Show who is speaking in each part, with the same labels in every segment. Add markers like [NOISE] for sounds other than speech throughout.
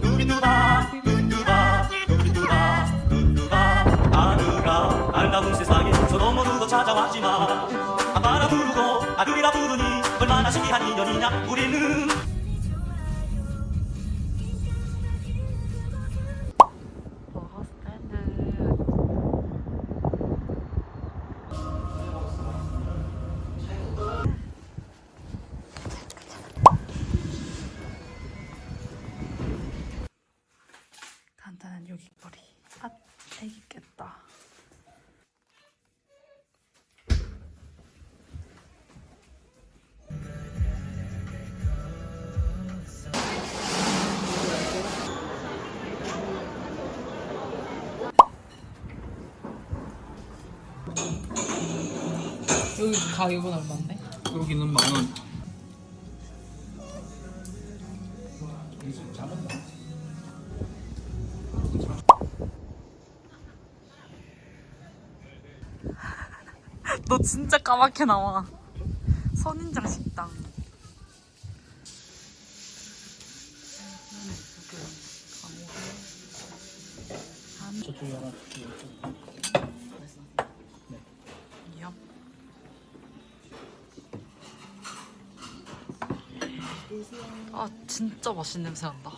Speaker 1: 누누바
Speaker 2: 여기
Speaker 3: 가격은 얼마인데?
Speaker 4: 여기는 만 원.
Speaker 2: 너 진짜 까맣게 나와. 선인장 식당.
Speaker 4: 저쪽에 하나 주시고.
Speaker 2: 아 진짜 맛있는 냄새 난다.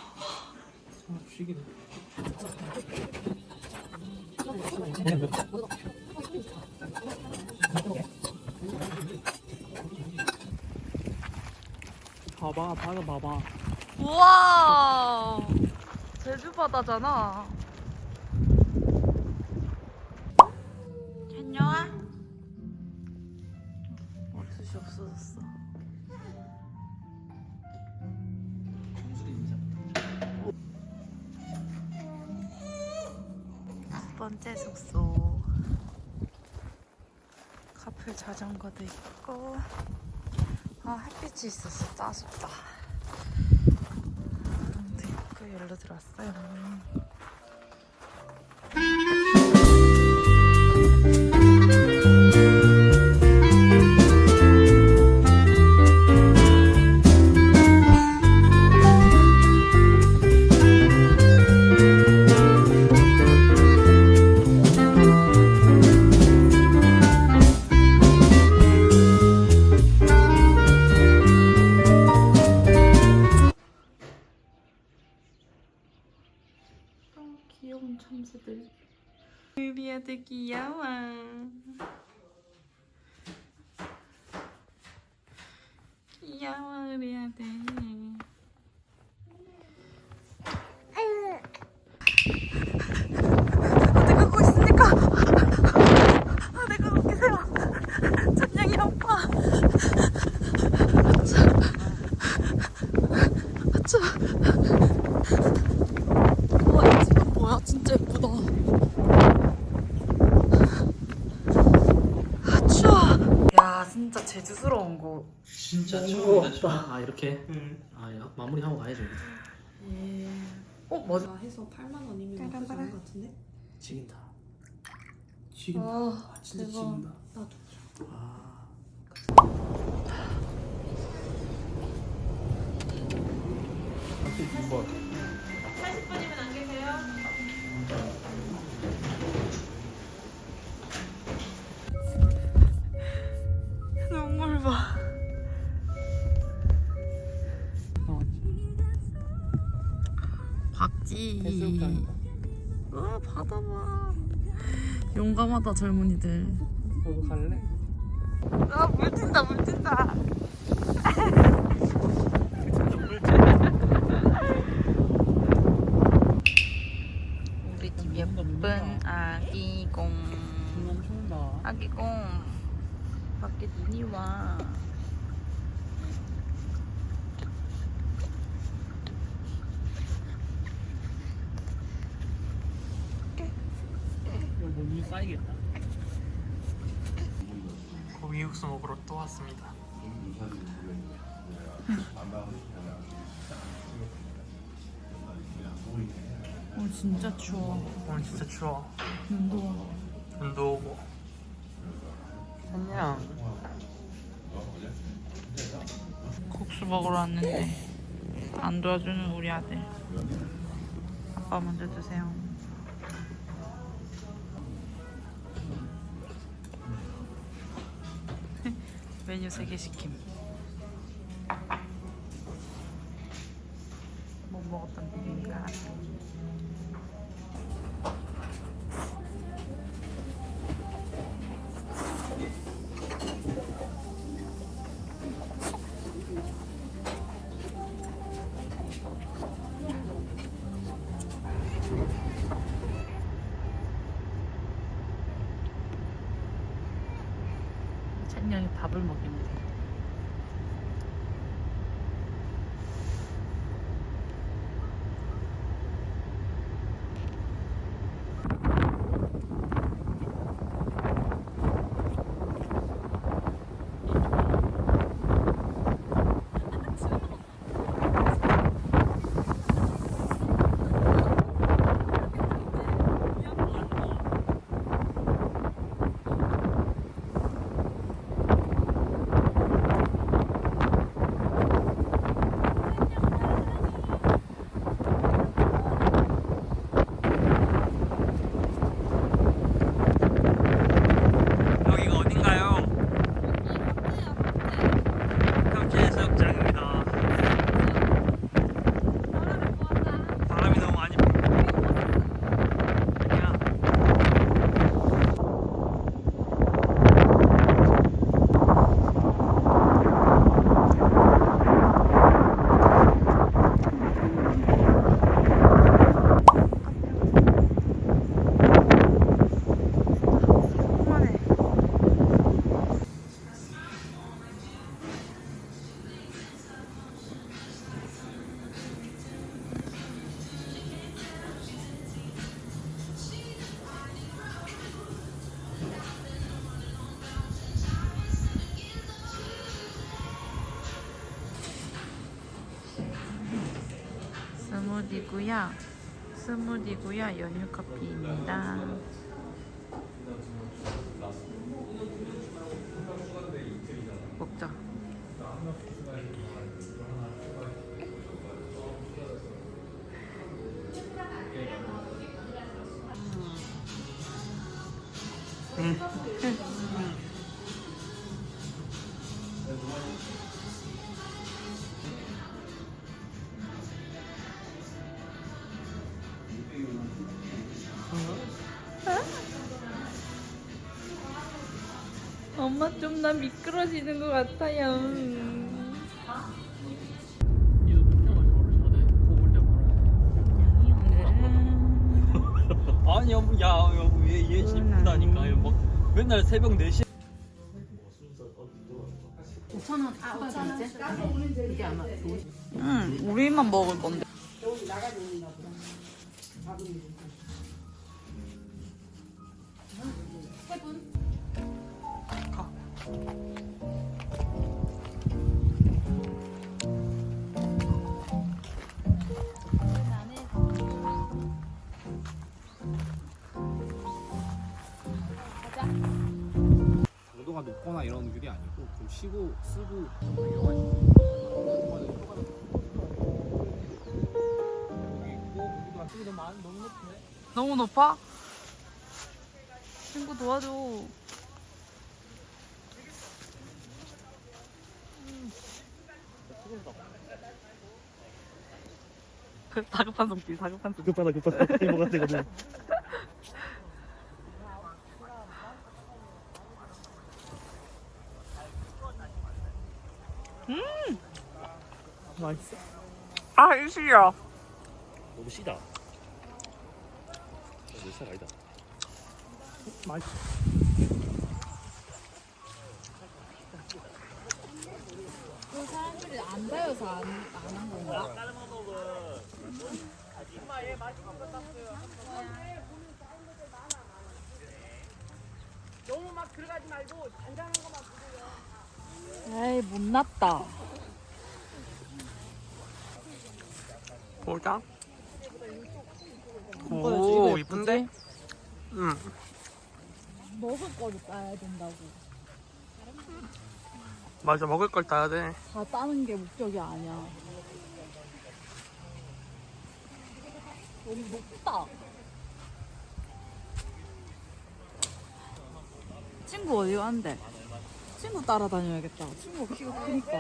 Speaker 4: 봐봐, 바다 봐봐.
Speaker 2: 우와 제주 바다잖아. 번째 숙소. 카풀 자전거도 있고. 아 햇빛이 있어서 짜쉽다. 방도 있고 열로 들어왔어요. 귀여워 우리 아들. 아, 내가 갖고 있으니까. 아, 내가 갖고 있어요. 천냥이 아빠. 아차. 아차. 와, 이 집은 뭐야? 진짜 예쁘다. 아, 추워. 야, 진짜 제주스러운 거.
Speaker 4: 진짜 처음이다. 아, 이렇게? 아, 야, 마무리하고 가야죠.
Speaker 2: 예. 어, 맞아.
Speaker 3: 나 해서 8만 원이면 나쁘지. 않은 것 같은데?
Speaker 4: 지긴다. 지긴다.
Speaker 2: 아,
Speaker 4: 아, 진짜
Speaker 2: 대박.
Speaker 4: 지긴다.
Speaker 3: 나도.
Speaker 4: 아. 뭐. 해수욕장이다.
Speaker 2: 와, 바다 봐. 용감하다, 젊은이들.
Speaker 4: 너도 갈래?
Speaker 2: 아, 물 튄다, 물 튄다. [LAUGHS] 우리 집 예쁜 아기공.
Speaker 4: 추운다.
Speaker 2: 아기공. 밖에 눈이 와.
Speaker 4: 이거 몸이 쌓이겠다. 육수 먹으러 또 왔습니다.
Speaker 2: 어, 진짜 추워.
Speaker 4: 오늘 진짜 추워.
Speaker 2: 눈도 와.
Speaker 4: 눈도 오고. 안녕. 국수
Speaker 2: 먹으러 왔는데 안 도와주는 우리 아들. 아빠 먼저 드세요. 메뉴 3개 시킴. 스무디고요. 스무디고요. 연유 커피입니다. 먹자. [LAUGHS] 엄마 좀 나 미끄러지는 것 같아요. 오늘은
Speaker 4: 아니 여보, 야 여보 얘얘 이쁘다니까. 얘막 맨날 새벽 4시.
Speaker 3: 5,000원 아 5,000원 이제? 이게 아마
Speaker 2: 응, 우리만 먹을 건데.
Speaker 5: 강도가 높거나 이런 귤이 아니고 좀 쉬고 쓰고 좀
Speaker 4: 높네.
Speaker 2: 너무 높아? 친구 도와줘. 다급한 손길, 다급한 손길.
Speaker 4: 급하다 급하다. 이모가 되거든. 음. 맛있어.
Speaker 2: 아, 일시야.
Speaker 6: 너무 시다. 몇살 아니다.
Speaker 4: 맛있어.
Speaker 3: 안 다여서 안한 건가?
Speaker 2: 에이, 못났다.
Speaker 4: 보자. 오 이쁜데? 응.
Speaker 3: 먹을 거를 따야 된다고.
Speaker 4: 맞아 먹을 걸 따야 돼.
Speaker 2: 다 따는 게 목적이 아니야. 너무 높다. 친구 어디 간대? 친구 따라다녀야겠다. 친구가 키가 크니까.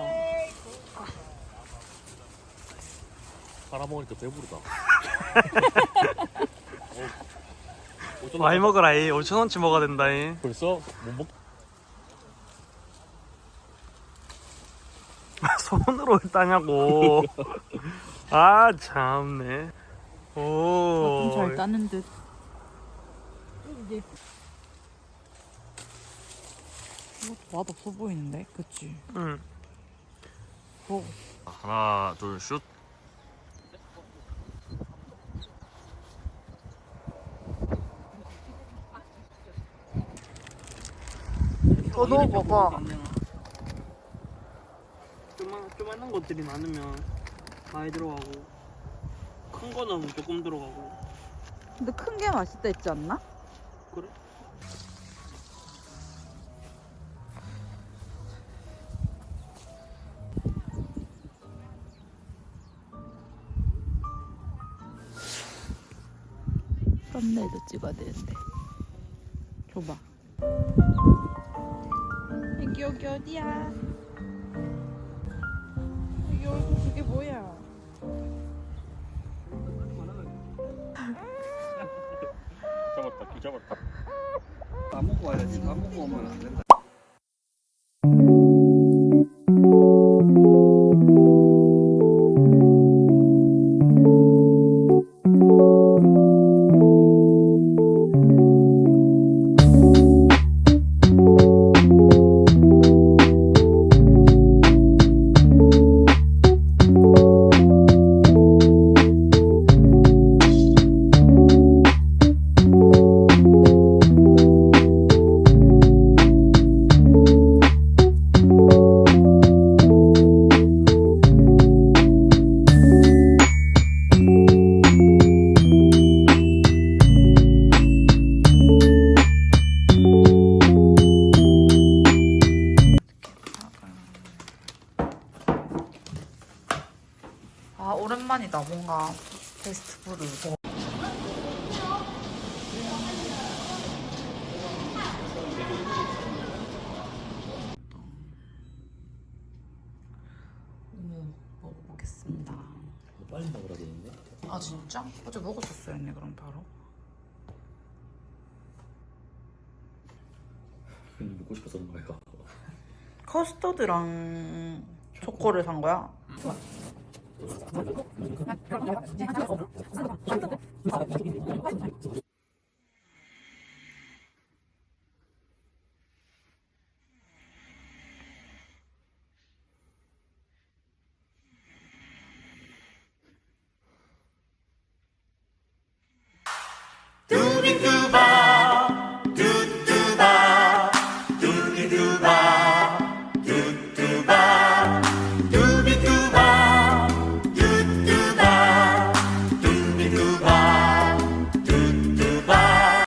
Speaker 6: 팔아먹으니까 배부르다. [LAUGHS] 어,
Speaker 4: 많이 먹어라 이 5천 원치 먹어야 된다 이.
Speaker 6: 벌써 못 먹. [LAUGHS]
Speaker 4: 손으로 따냐고. [LAUGHS] 아 참네. 오.
Speaker 2: 좀잘 따는 듯. 이것도 맛없어 보이는데? 그치?
Speaker 4: 응.
Speaker 2: 먹어.
Speaker 6: 하나 둘 슛.
Speaker 4: 더 넣어봐봐. 조만 조만한 것들이 많으면 많이 들어가고 큰 거는 조금 들어가고.
Speaker 2: 근데 큰 게 맛있다 했지 않나?
Speaker 4: 그래?
Speaker 2: 썸네일도 찍어야 되는데. 줘봐. 여기 여기 어디야? 여기 얼굴 그게 뭐야?
Speaker 6: 잡았다. 다
Speaker 5: 먹고 와야지. 다 먹고 오면 안 된다.
Speaker 4: 음, 먹어보겠습니다.
Speaker 6: 빨리 먹으라 되는데.
Speaker 4: 아 진짜? 어제 먹었었어요 언니 그럼 바로?
Speaker 6: 먹고 싶어서 그런 거야. [LAUGHS]
Speaker 4: 커스터드랑 초코를 산 거야? ちょっと待って。